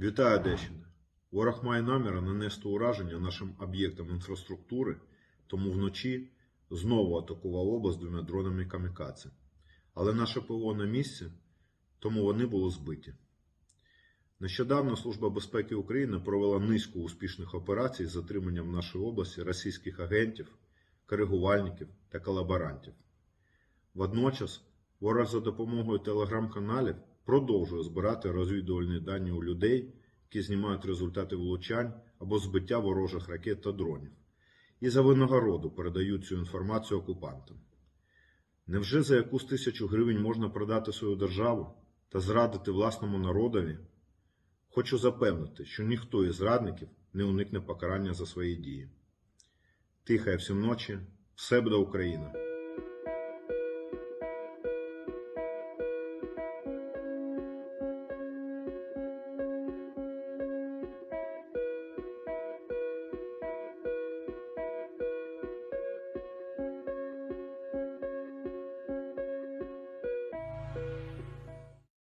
Вітаю Одещина. Ворог має намір нанести ураження нашим об'єктам інфраструктури, тому вночі знову атакував область двома дронами камікадзе. Але наше ПВО на місці, тому вони були збиті. Нещодавно Служба безпеки України провела низку успішних операцій з затриманням в нашій області російських агентів, коригувальників та колаборантів. Водночас ворог за допомогою телеграм-каналів продовжує збирати розвідувальні дані у людей, які знімають результати влучань або збиття ворожих ракет та дронів, і за винагороду передають цю інформацію окупантам. Невже за якусь тисячу гривень можна продати свою державу та зрадити власному народові? Хочу запевнити, що ніхто із зрадників не уникне покарання за свої дії. Тихає всім ночі, все буде Україна!